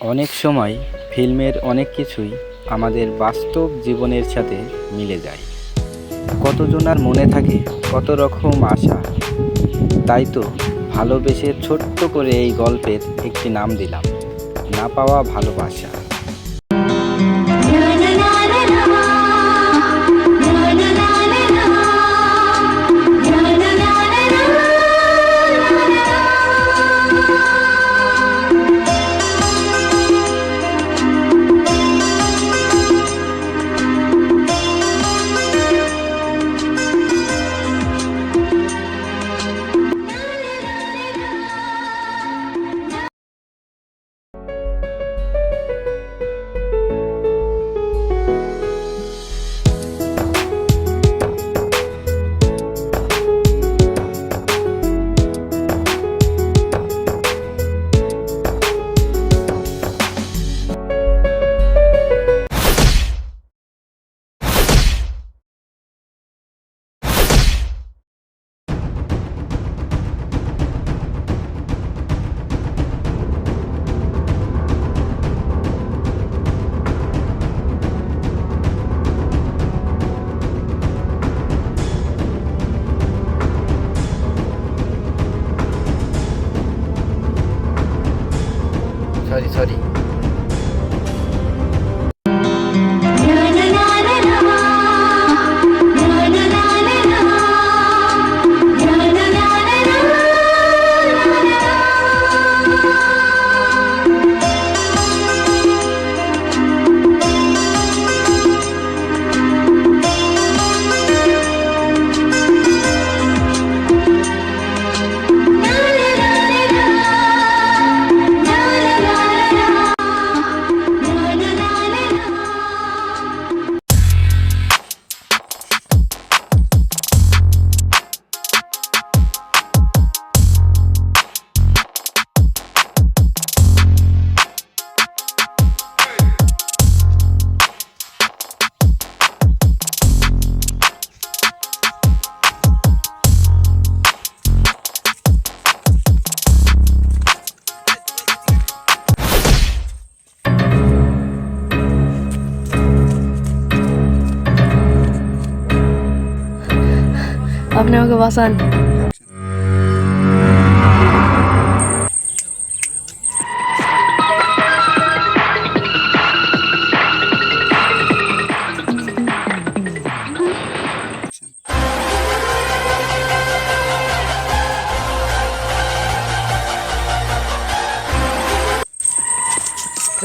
অনেক সময় ফিল্মের অনেক কিছুই আমাদের বাস্তব জীবনের সাথে মিলে যায়। কতজনার মনে থাকে কত রকম আশা? তাই তো ভালোবেসে ছোট্ট করে এই গল্পের একটি নাম দিলাম, না পাওয়া ভালোবাসা। আপনি আমাকে বাঁচান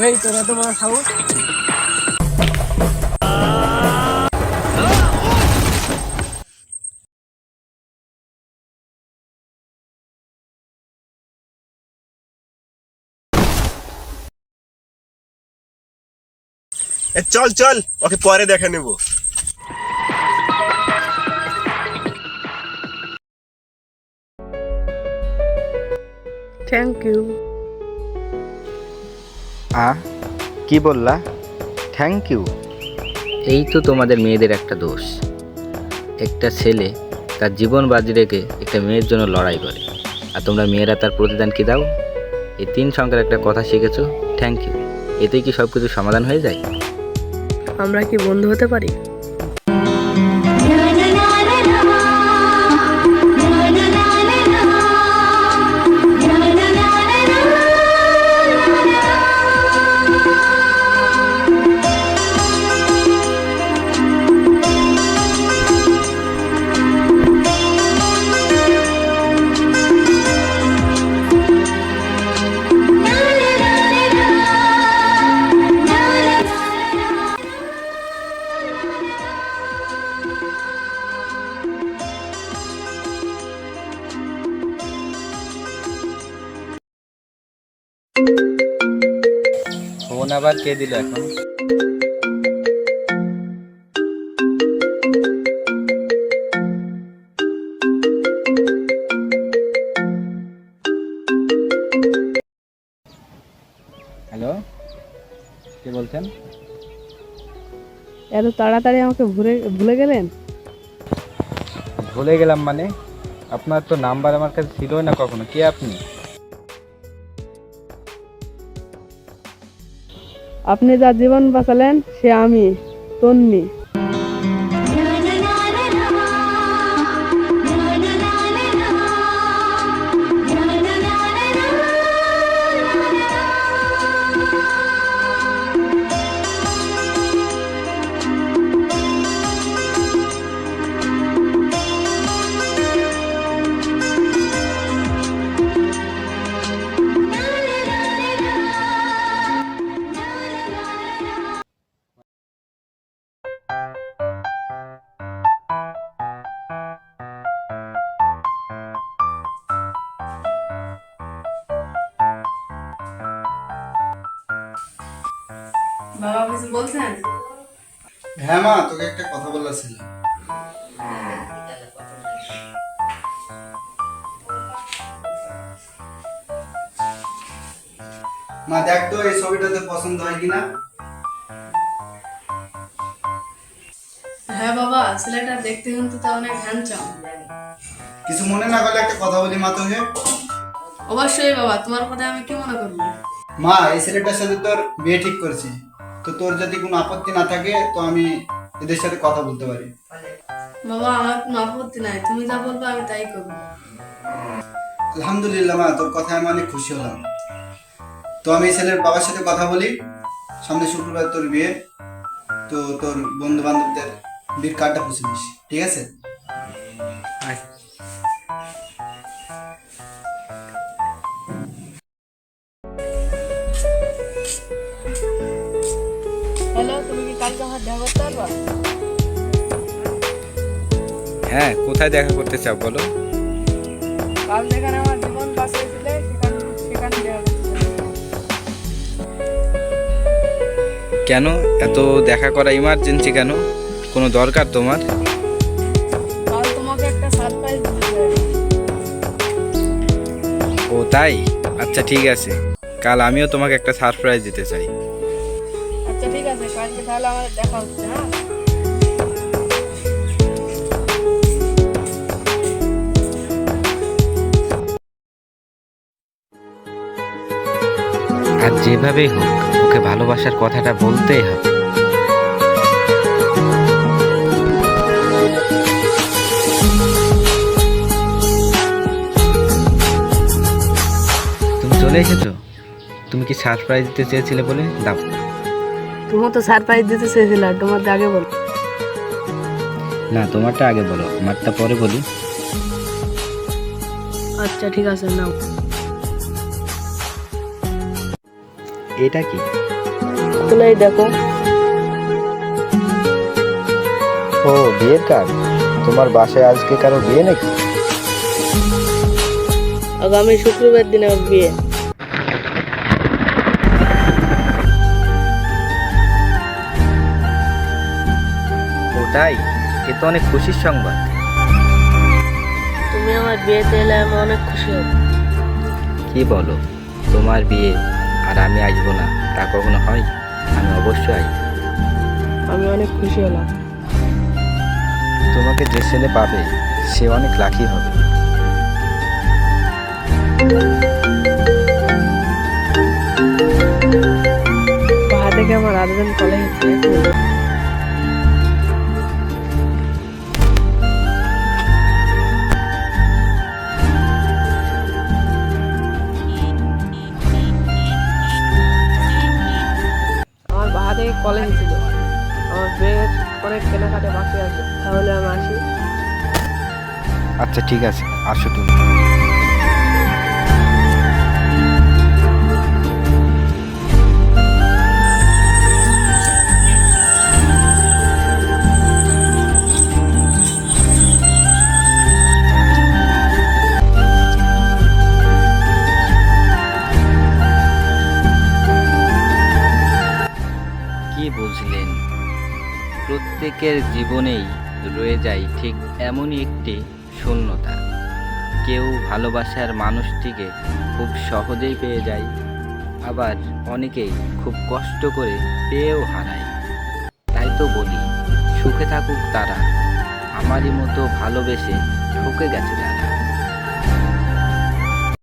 এই তোরা তো বড় সাহস এ চল চল ওকে পরে দেখে নেব। থ্যাংক ইউ আ কি বললা? থ্যাংক ইউ এই তো তোমাদের মেয়েদের একটা দোষ। একটা ছেলে তার জীবন বাজি রেখে একটা মেয়ের জন্য লড়াই করে। আর তোমরা মেয়েরা তার প্রতিদান কি দাও? এই তিন সংখ্যার একটা কথা শিখেছো। থ্যাংক ইউ এতেই কি সব কিছু সমাধান হয়ে যায়? আমরা কি বন্ধু হতে পারি? আবার কে দিল এখন? হ্যালো কে বলছেন? এত তাড়াতাড়ি আমাকে ভুলে ভুলে গেলেন? ভুলে গেলাম মানে? আপনার তো নাম্বার আমার কাছে ছিল না কখনো। কে আপনি? আপনি যা জীবন বাঁচালেন সে আমি তন্নি বলছেন? হ্যাঁ মা তোকে একটা কথা বলার ছিল। মা দেখ তো এই ছবিটাতে পছন্দ হয় কিনা? হ্যাঁ বাবা ছেলেটা দেখতে কিন্তু তা অনেক হ্যান্ডসাম কিছু মনে না করলে একটা কথা বলি মা তোকে। অবশ্যই বাবা তোমার কথা আমি কি মনে করব? মা এই ছেলেটার সাথে তোর বিয়ে ঠিক করছি। তো তোর যদি কোনো আপত্তি না থাকে তো আমি এদের সাথে কথা বলতে পারি। বাবা আমার কোনো আপত্তি নাই। তুমি যা বলবে আমি তাই করব। আলহামদুলিল্লাহ মা তোর কথায় আমি অনেক খুশি হলাম। তো আমি ছেলের বাবার সাথে কথা বলি। সামনে শুক্রবার তোর বিয়ে। তো তোর বন্ধু বান্ধবদের বিয়ের কার্ডটা পুষে দিস ঠিক আছে? হ্যাঁ কোথায় দেখা করতে চাও বলো? কাল যেখানে আমার জীবন বাঁচিয়েছিলে সেখানে সেখানে দেখা করতে চাই। কেন? এত দেখা করা ইমার্জেন্সি কেন? কোনো দরকার তোমার? তোমাকে একটা সারপ্রাইজ ও তাই? আচ্ছা ঠিক আছে। কাল আমিও তোমাকে একটা সারপ্রাইজ দিতে চাই। তাহলে আমাদের দেখা হচ্ছে হ্যাঁ? আর যেভাবেই হোক, ওকে ভালোবাসার কথাটা বলতেই হবে। তুমি চলে এসেছ? তুমি কি সারপ্রাইজ দিতে চেয়েছিলে বলে? দাও। তুমি তো সারপ্রাইজ দিতে চেয়েছিলে তোমার আগে বল। না তোমারটা আগে বলো আমারটা পরে বলি। আচ্ছা ঠিক আছে নাও। এটা কি? তুলেই দেখো। ও বিয়ের কার্ড তোমার বাসায় আজকে কারও বিয়ে নাকি? আগামী শুক্রবার দিনে বিয়ে। তাই এ তো অনেক খুশির সংবাদ। তুমি আমার বিয়েতে এলে আমি অনেক খুশি হব। কি বলো তোমার বিয়ে আর আমি আসব না তা কখনো হয়? আমি অবশ্যই আসব। আমি অনেক খুশি হলাম। তোমাকে যে ছেলে পাবে সে অনেক লাকি হবে। বাহা থেকে আমার আর্জেন্ট কলেজ থেকে কলেজ ছিল। আমার বিয়ের অনেক কেনাকাটা বাকি আছে। তাহলে আমি আসি। আচ্ছা ঠিক আছে। আসো তুমি। প্রত্যেকের জীবনেই রয়ে যায় ঠিক এমনই একটি শূন্যতা। কেউ ভালোবাসার মানুষটিকে খুব সহজেই পেয়ে যায়, আবার অনেকেই খুব কষ্ট করে পেয়েও হারায়। তাই তো বলি, সুখে থাকুক তারা, আমারই মতো ভালোবেসে ঠকে গেছে যারা